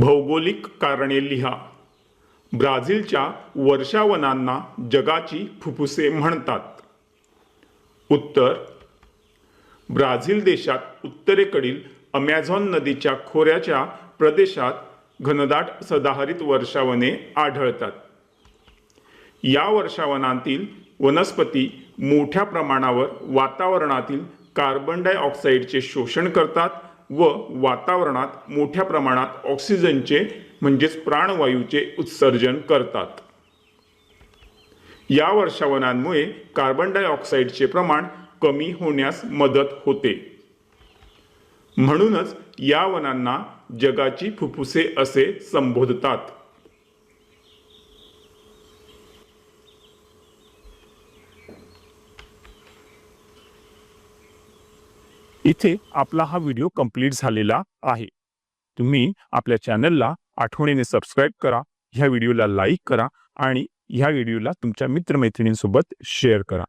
भौगोलिक कारणे लिहा. ब्राझीलच्या वर्षावनांना जगाची फुफ्फुसे म्हणतात. उत्तर. ब्राझील देशात उत्तरेकडील अमेझॉन नदीच्या खोऱ्याच्या प्रदेशात घनदाट सदाहरित वर्षावने आढळतात. या वर्षावनांतील वनस्पती मोठ्या प्रमाणावर वातावरणातील कार्बन डायऑक्साईडचे शोषण करतात व वातावरणात मोठ्या प्रमाणात ऑक्सिजनचे म्हणजेच प्राणवायूचे उत्सर्जन करतात. या वर्षावनांमुळे कार्बन डायऑक्साईडचे प्रमाण कमी होण्यास मदत होते. म्हणूनच या वनांना जगाची फुफ्फुसे असे संबोधतात. इथे आपला हा व्हिडिओ कंप्लीट झालेला आहे. तुम्ही आपल्या चॅनलला आठवणीने सबस्क्राईब करा ह्या व्हिडिओला लाईक करा आणि ह्या व्हिडिओला तुमच्या मित्रमैत्रिणींसोबत शेअर करा.